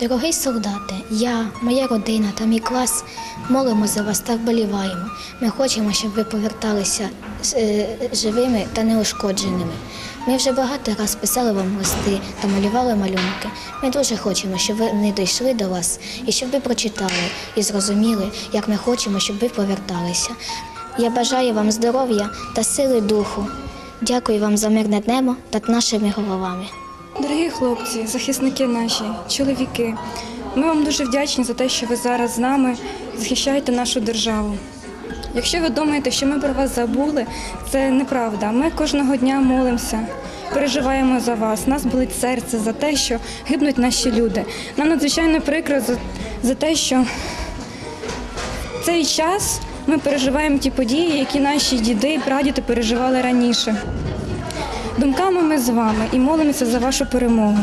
Дорогий солдате, я, моя родина та мій клас молимо за вас та вболіваємо. Ми хочемо, щоб ви поверталися е, живими та неушкодженими. Ми вже багато раз писали вам листи та малювали малюнки. Ми дуже хочемо, щоб ви не дійшли до вас і щоб ви прочитали і зрозуміли, як ми хочемо, щоб ви поверталися. Я бажаю вам здоров'я та сили духу. Дякую вам за мирне небо над нашими головами. Дорогі хлопці, захисники наші, чоловіки, ми вам дуже вдячні за те, що ви зараз з нами захищаєте нашу державу. Якщо ви думаєте, що ми про вас забули, це неправда. Ми кожного дня молимося, переживаємо за вас. Нас болить серце за те, що гибнуть наші люди. Нам надзвичайно прикро за, за те, що цей час ми переживаємо ті події, які наші діди і прадіди переживали раніше. Думками ми з вами і молимося за вашу перемогу.